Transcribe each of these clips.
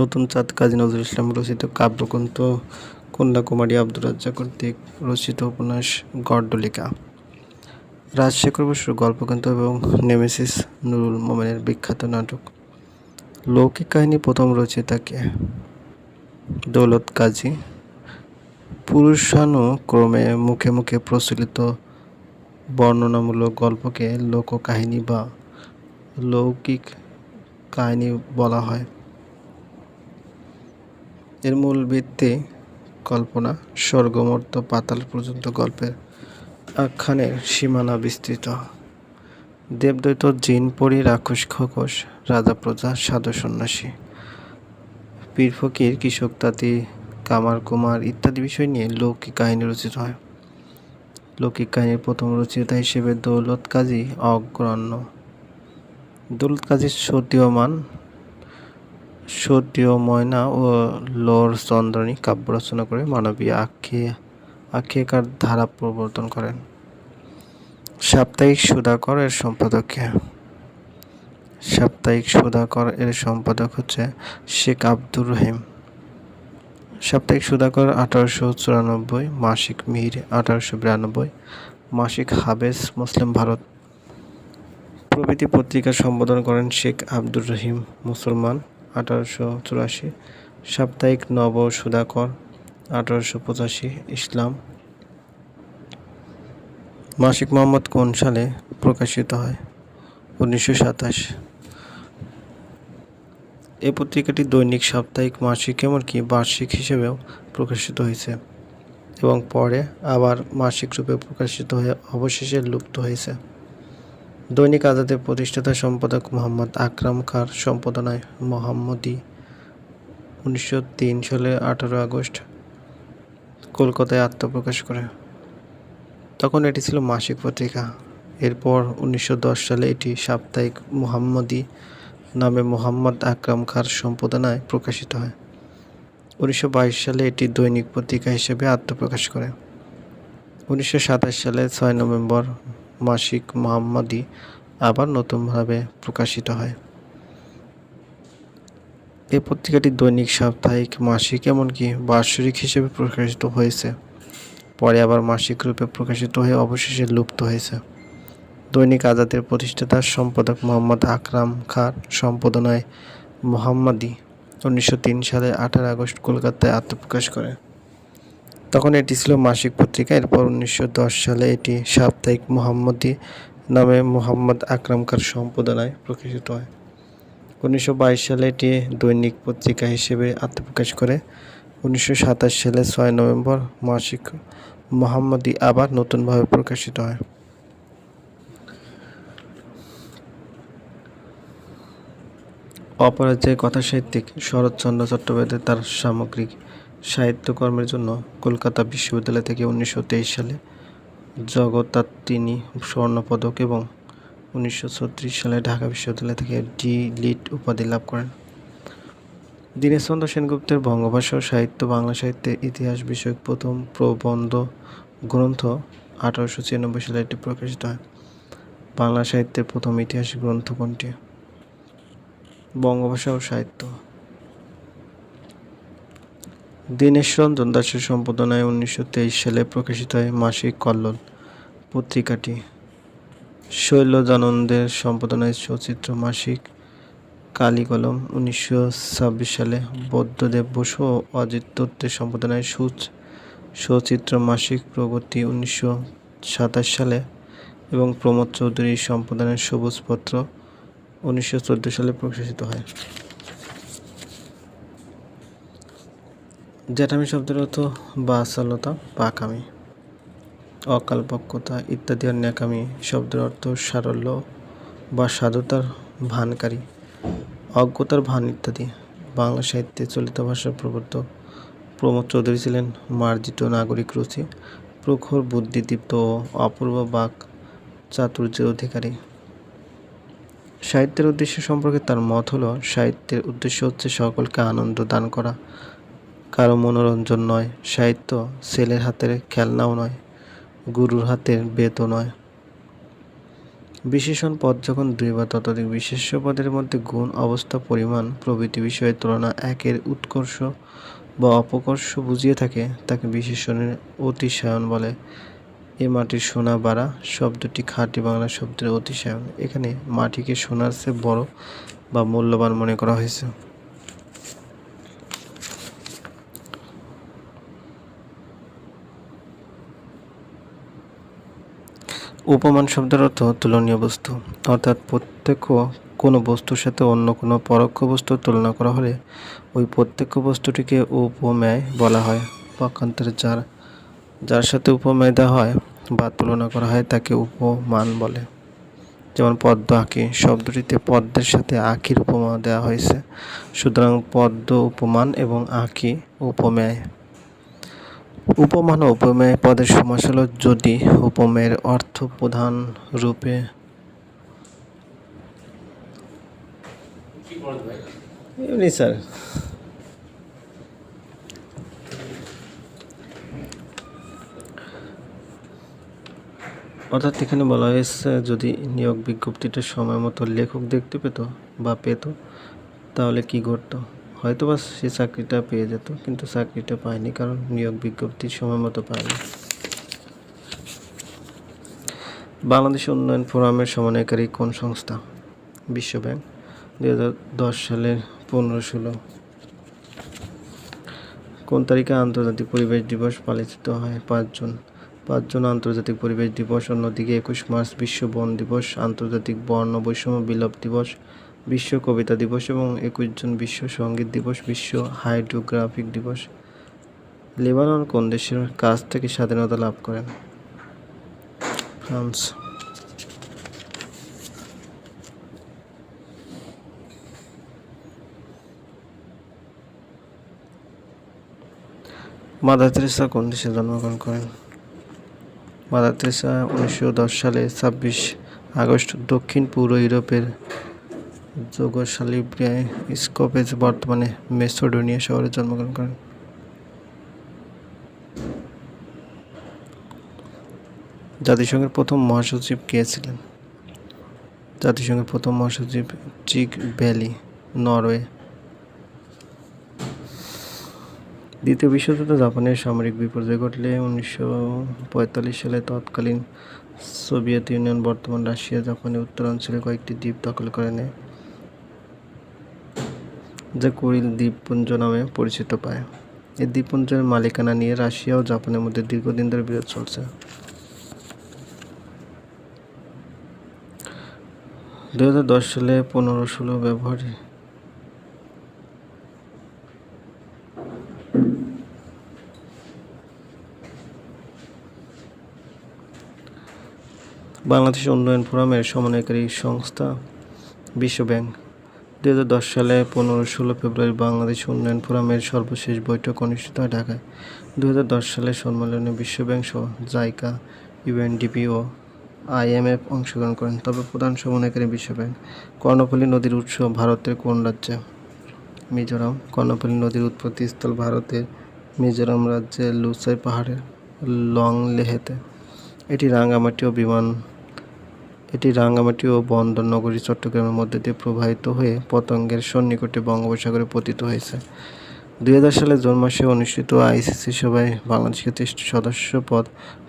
নতুন চাঁদ কাজী নজরুল ইসলাম রচিত কাব্যগ্রন্থ কন্যাকুমারী আব্দুর রাজ্জাক কর্তৃক রচিত উপন্যাস গড্ডলিকা। রাজশেখর বসুর গল্পগ্রন্থ এবং নেমেসিস নুরুল মোমেনের বিখ্যাত নাটক। লৌকিক কাহিনী প্রথম রচিতাকে। দৌলত কাজী। পুরুষানুক্রমে মুখে মুখে প্রচলিত বর্ণনামূলক গল্পকে লোককাহিনী বা লৌকিক কাহিনী বলা হয়। এর মূল ভিত্তি কল্পনা, স্বর্গমর্ত পাতাল পর্যন্ত গল্পের আখ্যানের সীমানা বিস্তৃত। দেবদৈত জিন, পরি, রাক্ষস, খোকস, রাজা, প্রজা, সাধু, সন্ন্যাসী, পীর, ফকির, কৃষক, তাঁতি, কামার, কুমার ইত্যাদি বিষয় নিয়ে লৌকিক কাহিনী রচিত হয়। লৌকিক কাহিনীর প্রথম রচয়িতা হিসেবে দৌলত কাজী অগ্রণ্য। দৌলত কাজী সতীয়মান সতীয় ময়না ও লোর চন্দ্রনী কাব্য রচনা করে মানবীয় আখ্যে আখ্যায়িকার ধারা প্রবর্তন করেন। সাপ্তাহিক সুধাকর এর সম্পাদককে সাপ্তাহিক সুধাকর এর সম্পাদক হচ্ছে শেখ আব্দুর রহিম। সাপ্তাহিক সুধাকর আঠারোশো চুরানব্বই, মাসিক মিহির আঠারোশো বিরানব্বই, মাসিক হাবেস, মুসলিম ভারত। প্রভৃতি পত্রিকা সম্বোধন করেন শেখ আব্দুর রহিম, মুসলমান। আঠারোশো চুরাশি। সাপ্তাহিক নব সুধাকর, আঠারোশো পঁচাশি ইসলাম। মাসিক মোহাম্মদ কোন সালে প্রকাশিত হয়? উনিশশো সাতাশ। এই পত্রিকাটি দৈনিক, সাপ্তাহিক, মাসিক এমনকি বার্ষিক হিসেবেও প্রকাশিত হয়েছে এবং পরে আবার মাসিক রূপে প্রকাশিত হয়ে অবশেষে লুপ্ত হয়েছে। দৈনিক আজাদের প্রতিষ্ঠাতা সম্পাদক মোহাম্মদ আকরাম খার সম্পাদনায় মোহাম্মদী উনিশশো তিন সালে আঠারো আগস্ট কলকাতায় আত্মপ্রকাশ করে। তখন এটি ছিল মাসিক পত্রিকা। এরপর উনিশশো দশ সালে এটি সাপ্তাহিক মোহাম্মদী নামে মোহাম্মদ আকরাম খার সম্পাদনায় প্রকাশিত হয়। উনিশশো বাইশ সালে এটি দৈনিক পত্রিকা হিসেবে আত্মপ্রকাশ করে। উনিশশো সাতাশ সালে ছয় নভেম্বর মাসিক মোহাম্মদী আবার নতুনভাবে প্রকাশিত হয়। এই পত্রিকাটি দৈনিক, সাপ্তাহিক, মাসিক এমনকি বার্ষিক হিসেবে প্রকাশিত হয়েছে। পরে আবার মাসিক রূপে প্রকাশিত হয়ে অবশেষে লুপ্ত হয়েছে। দৈনিক আজাদের প্রতিষ্ঠাতা সম্পাদক মোহাম্মদ আকরাম খার সম্পাদনায় মোহাম্মদী উনিশশো সালে আঠারো আগস্ট কলকাতায় আত্মপ্রকাশ করে তখন এটি ছিল মাসিক পত্রিকা। এরপর উনিশশো দশ সালে এটি সাপ্তাহিক মোহাম্মদী নামে মোহাম্মদ আকরাম খার সম্পাদনায় প্রকাশিত হয়। উনিশশো বাইশ সালে এটি দৈনিক পত্রিকা হিসেবে আত্মপ্রকাশ করে। উনিশশো সাতাশ সালে ছয় নভেম্বর মাসিক মোহাম্মদী আবার নতুনভাবে প্রকাশিত হয়। অপরাজয় কথাসাহিত্যিক শরৎচন্দ্র চট্টোপাধ্যায় তার সামগ্রিক সাহিত্যকর্মের জন্য কলকাতা বিশ্ববিদ্যালয় থেকে উনিশশো তেইশ সালে জগত্তাত্রিণী স্বর্ণপদক এবং উনিশশো ছত্রিশ সালে ঢাকা বিশ্ববিদ্যালয় থেকে ডি লিট উপাধি লাভ করেন। দীনেশচন্দ্র সেনগুপ্তের বঙ্গভাষা সাহিত্য, বাংলা সাহিত্যের ইতিহাস বিষয়ক প্রথম প্রবন্ধ গ্রন্থ আঠারোশো ছিয়ানব্বই সালে এটি প্রকাশিত হয়। বাংলা সাহিত্যের প্রথম ইতিহাস গ্রন্থ কোনটি? বঙ্গভাষা ও সাহিত্য। দীনেশরঞ্জন দাসের সম্পাদনায় উনিশশো তেইশ সালে প্রকাশিত হয় মাসিক কল্লোল পত্রিকাটি। শৈলজানন্দের সম্পাদনায় সচিত্র মাসিক কালীকলম উনিশশো সালে বৌদ্ধদেব বসু ও অজিত দত্তের সম্পাদনায় সুচ সচিত্র মাসিক প্রগতি উনিশশো সাতাশ সালে এবং প্রমোদ চৌধুরীর সম্পাদনায় সবুজপত্র উনিশশো চোদ্দ সালে প্রকাশিত হয়। জ্যাঠামি শব্দের অর্থ বাচালতা পাকামি, অকালপক্কতা ইত্যাদি আর ন্যাকামি শব্দের অর্থ সারল্য বা সাধুতার ভানকারী, অজ্ঞতার ভান ইত্যাদি। বাংলা সাহিত্যে চলিত ভাষার প্রবর্তক প্রমোদ চৌধুরী ছিলেন মার্জিত নাগরিক রুচি, প্রখর বুদ্ধিদীপ্ত ও অপূর্ব বাক চাতুর্যের অধিকারী। সাহিত্যের উদ্দেশ্য সম্পর্কে তার মত হলো, সাহিত্যের উদ্দেশ্য হচ্ছে সকলকে আনন্দ দান করা কারও মনোরঞ্জন নয়, সাহিত্য ছেলের হাতের খেলনাও নয়, গুরুর হাতের বেতও নয়। বিশেষণ পদ যখন দুই বা ততোধিক বিশেষ্য পদের মধ্যে গুণ, অবস্থা, পরিমাণ, প্রভৃতি বিষয়ের তুলনা একের উৎকর্ষ বা অপকর্ষ বুঝিয়ে থাকে, তাকে বিশেষণের অতিশায়ন বলে। এ মাটির সোনা বাড়া শব্দটি খাঁটি বাংলা শব্দের অতিশায়ন। এখানে মাটিকে সোনার চেয়ে বড় বা মূল্যবান মনে করা হয়েছে। উপমান শব্দের অর্থ তুলনীয় বস্তু। অর্থাৎ প্রত্যক্ষ কোনো বস্তুর সাথে অন্য কোনো পরোক্ষ বস্তুর তুলনা করা হলে ওই প্রত্যক্ষ বস্তুটিকে উপমেয় বলা হয়। পক্ষান্তরে যার যার সাথে উপমেয় দেওয়া হয় বা তুলনা করা হয় তাকে উপমান বলে। যেমন পদ্ম আঁকি, শব্দটিতে পদ্মের সাথে আঁকির উপমা দেওয়া হয়েছে। সুতরাং পদ্ম উপমান এবং আঁকি উপমেয়। উপমান ও উপমেয় পদের সমাস হল যদি উপমের অর্থ প্রধান রূপে। এমনি স্যার। অর্থাৎ এখানে বলা হয়েছে যদি নিয়োগ বিজ্ঞপ্তিটা সময় মতো লেখক দেখতে পেত বা পেত তাহলে কি ঘটতো? হয়তো বা সে চাকরিটা পেয়ে যেত, কিন্তু চাকরিটা পায়নি কারণ নিয়োগ বিজ্ঞপ্তি সময় মতো পায়নি। বাংলাদেশ উন্নয়ন ফোরামের সমন্বয়কারী কোন সংস্থা? বিশ্ব ব্যাংক দুই হাজার দশ সালের পনেরো ষোলো। কোন তারিখে আন্তর্জাতিক পরিবেশ দিবস পালিত হয়? পাঁচ জুন। পাঁচ জুন আন্তর্জাতিক পরিবেশ দিবস, অন্যদিকে একুশ মার্চ বিশ্ব বন দিবস, আন্তর্জাতিক বর্ণ বৈষম্য বিলোপ দিবস বিশ্ব কবিতা দিবস এবং একুশ জুন বিশ্ব সংগীত দিবস, বিশ্ব হাইড্রোগ্রাফিক দিবস। লেবানন কোন দেশের কাছ থেকে স্বাধীনতা লাভ করেন? ফ্রান্স। মাদার তেরেসা কোন দেশে জন্মগ্রহণ করেন? মাদার তেরেসা উনিশশো দশ সালে ছাব্বিশ আগস্ট দক্ষিণ পূর্ব ইউরোপের যুগোস্লাভিয়ায় স্কোপেজ বর্তমানে মেসোডোনিয়া শহরে জন্মগ্রহণ করেন। জাতিসংঘের প্রথম মহাসচিব কে ছিলেন? জাতিসংঘের প্রথম মহাসচিব চিক ভ্যালি, নরওয়ে। দ্বিতীয় বিশ্বযুদ্ধ জাপানের সামরিক বিপর্যয় ঘটলে উনিশশো পঁয়তাল্লিশ সালে তৎকালীন সোভিয়েত ইউনিয়ন, বর্তমান রাশিয়া, জাপানের উত্তরাঞ্চলে কয়েকটি দ্বীপ দখল করে নেয়। যা কুরিল দ্বীপপুঞ্জ নামে পরিচিত পায়। এই দ্বীপপুঞ্জের মালিকানা নিয়ে রাশিয়া ও জাপানের মধ্যে দীর্ঘদিন ধরে বিরোধ চলছে। দু হাজার দশ সালে পনেরো ষোলো ব্যবহারে বাংলাদেশ উন্নয়ন ফোরামের সমন্বয়কারী সংস্থা বিশ্ব ব্যাংক। দু হাজার দশ সালে পনেরো ষোলো ফেব্রুয়ারি বাংলাদেশ উন্নয়ন ফোরামের সর্বশেষ বৈঠক অনুষ্ঠিত হয় ঢাকায়। দু সালের সম্মেলনে বিশ্বব্যাংক সহ জাইকা, ইউএনডিপি ও আইএমএফ অংশগ্রহণ করেন। তবে প্রধান সমন্বয়কারী বিশ্বব্যাংক কর্ণফুলী নদীর উৎস ভারতের কোন রাজ্যে? মিজোরাম। কর্ণফুলী নদীর উৎপত্তিস্থল ভারতের মিজোরাম রাজ্যের লুসাই পাহাড়ের লংলেহেতে। এটি রাঙ্গামাটি ও বিমান এটি রাঙ্গামাটি ও বন্দর নগরী চট্টগ্রামের মধ্যে দিয়ে প্রবাহিত হয়ে পতঙ্গের সন্নিকটে বঙ্গোপসাগরে পতিত হয়েছে। দুই হাজার সালে জুন মাসে অনুষ্ঠিত আইসিসি সভায় বাংলাদেশকে তেইশটি সদস্য পদ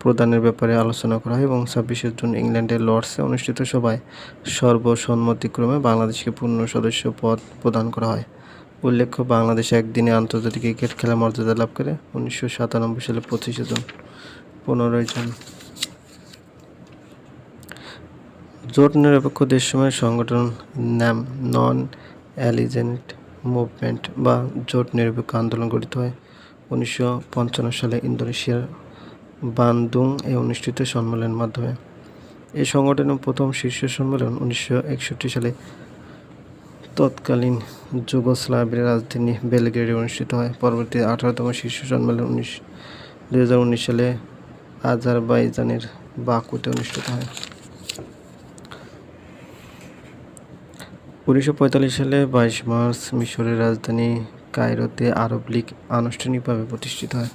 প্রদানের ব্যাপারে আলোচনা করা হয় এবং ছাব্বিশে জুন ইংল্যান্ডের লর্ডসে অনুষ্ঠিত সভায় সর্বসম্মতিক্রমে বাংলাদেশকে পূর্ণ সদস্য পদ প্রদান করা হয়। উল্লেখ্য, বাংলাদেশ একদিনে আন্তর্জাতিক ক্রিকেট খেলা মর্যাদা লাভ করে উনিশশো সাতানব্বই সালে পঁচিশে জুন, পনেরোই জুন। জোট নিরপেক্ষ দেশসমূহের সংগঠন নাম নন অ্যালিজেন্ট মুভমেন্ট বা জোট নিরপেক্ষ আন্দোলন গঠিত হয়। উনিশশো পঞ্চান্ন সালে ইন্দোনেশিয়ার বান্দুং এ অনুষ্ঠিত সম্মেলনের মাধ্যমে। এই সংগঠনের প্রথম শীর্ষ সম্মেলন উনিশশো একষট্টি সালে তৎকালীন যুগোস্লাভিয়ার রাজধানী বেলগ্রেডে অনুষ্ঠিত হয়। পরবর্তী আঠারোতম শীর্ষ সম্মেলন উনিশ দু সালে আজারবাইজানের বাকুতে অনুষ্ঠিত হয়। উনিশশো পঁয়তাল্লিশ সালে বাইশ মার্চ মিশরের রাজধানী কায়রোতে আরব লীগ আনুষ্ঠানিকভাবে প্রতিষ্ঠিত হয়।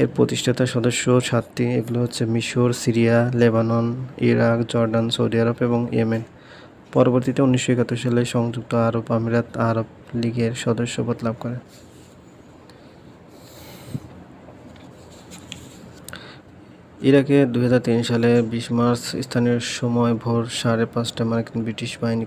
এর প্রতিষ্ঠাতা সদস্য সাতটি, এগুলো হচ্ছে মিশর, Syria, Lebanon, Iraq, Jordan, Saudi Arab এবং ইয়েমেন। পরবর্তীতে উনিশশো একাত্তর সালে সংযুক্ত আরব আমিরাত আরব লীগের সদস্যপদ লাভ করে। ইরাকে দু হাজার তিন সালে বিশ মার্চ স্থানীয় সময় ভোর সাড়ে পাঁচটা মার্কিন ব্রিটিশ বাহিনী